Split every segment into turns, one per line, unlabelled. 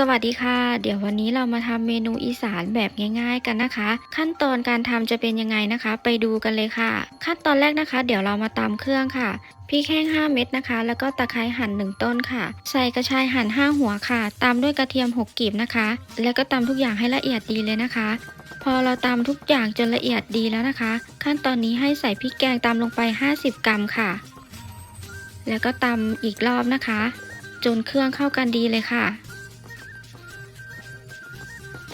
สวัสดีค่ะ เดี๋ยววันนี้เรามาทำเมนูอีสานแบบง่ายๆกันนะคะ ขั้นตอนการทำจะเป็นยังไงนะคะ ไปดูกันเลยค่ะ ขั้นตอนแรกนะคะ เดี๋ยวเรามาตำเครื่องค่ะพริกแห้ง 5 เม็ดนะคะ แล้วก็ตะไคร้หั่น 1 ต้นค่ะ ใส่กระชายหั่น 5 หัวค่ะ ตามด้วยกระเทียม 6กีบนะคะ แล้วก็ตำทุกอย่างให้ละเอียดดีเลยนะคะ พอเราตำทุกอย่างจนละเอียดดีแล้วนะคะ ขั้นตอนนี้ให้ใส่พริกแกงตำลงไป 50 กรัมค่ะ แล้วก็ตำอีกรอบนะคะ จนเครื่องเข้ากันดีเลยค่ะ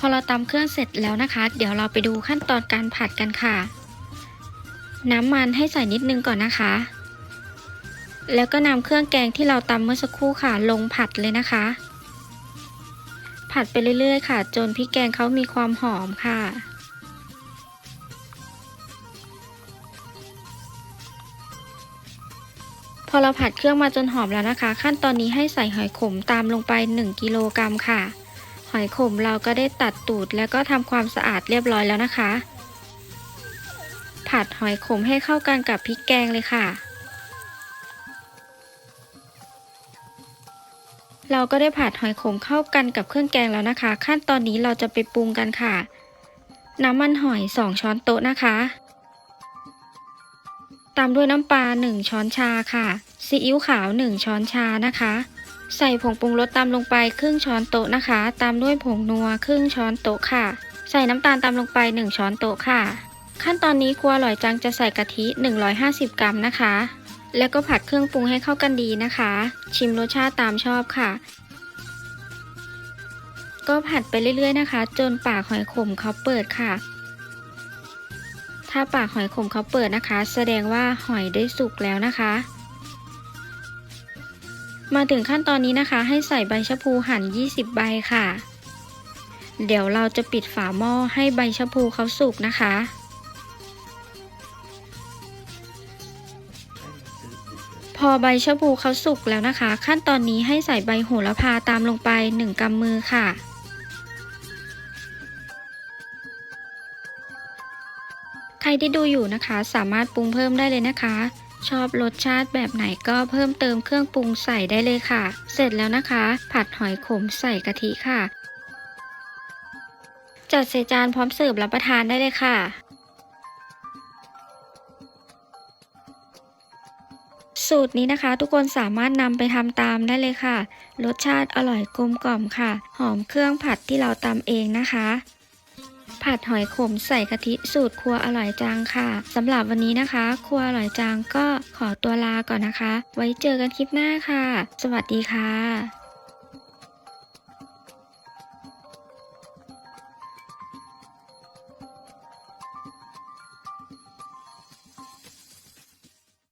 อเราตำเครื่องเสร็จแล้วนะคะ เดี๋ยวเราไปดูขั้นตอนการผัดกันค่ะ น้ำมันให้ใส่นิดนึงก่อนนะคะ แล้วก็นำเครื่องแกงที่เราตำเมื่อสักครู่ค่ะ ลงผัดเลยนะคะ ผัดไปเรื่อยๆ ค่ะ จนพริกแกงเขามีความหอมค่ะพอเราผัดเครื่องมาจนหอมแล้วนะคะ ขั้นตอนนี้ให้ใส่หอยขมตามลงไป 1 กิโลกรัมค่ะ หอยขมเราก็ได้ตัดตูดแล้วก็ทำความสะอาดเรียบร้อยแล้วนะคะ ผัดหอยขมให้เข้ากันกับพริกแกงเลยค่ะ เราก็ได้ผัดหอยขมเข้ากันกับเครื่องแกงแล้วนะคะ ขั้นตอนนี้เราจะไปปรุงกันค่ะ น้ำมันหอย 2 ช้อนโต๊ะนะคะ ตามด้วยน้ำปลา 1 ช้อนชาค่ะซีอิ๊วขาว 1 ช้อนชานะคะ ใส่ผงปรุงรสตามลงไปครึ่งช้อนโต๊ะนะคะ ตามด้วยผงนัวครึ่งช้อนโต๊ะค่ะ ใส่น้ำตาลตามลงไป 1 ช้อนโต๊ะค่ะ ขั้นตอนนี้ครัวอร่อยจังจะใส่กะทิ 150 กรัมนะคะ แล้วก็ผัดเครื่องปรุงให้เข้ากันดีนะคะ ชิมรสชาติตามชอบค่ะ ก็ผัดไปเรื่อยๆนะคะ จนปากหอยขมเขาเปิดค่ะ ถ้าปากหอยขมเขาเปิดนะคะ แสดงว่าหอยได้สุกแล้วนะคะ มาถึงขั้นตอนนี้นะคะ ให้ใส่ใบชะพูหั่น 20 ใบค่ะ เดี๋ยวเราจะปิดฝาหม้อให้ใบชะพูเขาสุกนะคะ พอใบชะพูเขาสุกแล้วนะคะ ขั้นตอนนี้ให้ใส่ใบโหระพาตามลงไป 1กำมือค่ะใครที่ดูอยู่นะคะ สามารถปรุงเพิ่มได้เลยนะคะ ชอบรสชาติแบบไหนก็เพิ่มเติมเครื่องปรุงใส่ได้เลยค่ะ เสร็จแล้วนะคะ ผัดหอยขมใส่กะทิค่ะ จัดใส่จานพร้อมเสิร์ฟรับประทานได้เลยค่ะ สูตรนี้นะคะ ทุกคนสามารถนำไปทำตามได้เลยค่ะ รสชาติอร่อยกลมกล่อมค่ะ หอมเครื่องผัดที่เราตำเองนะคะ ผัดหอยขมใส่กะทิสูตรครัวอร่อยจังค่ะสำหรับวันนี้นะคะ ครัวอร่อยจังก็ขอตัวลาก่อนนะคะ ไว้เจอกันคลิปหน้าค่ะ สวัสดีค่ะ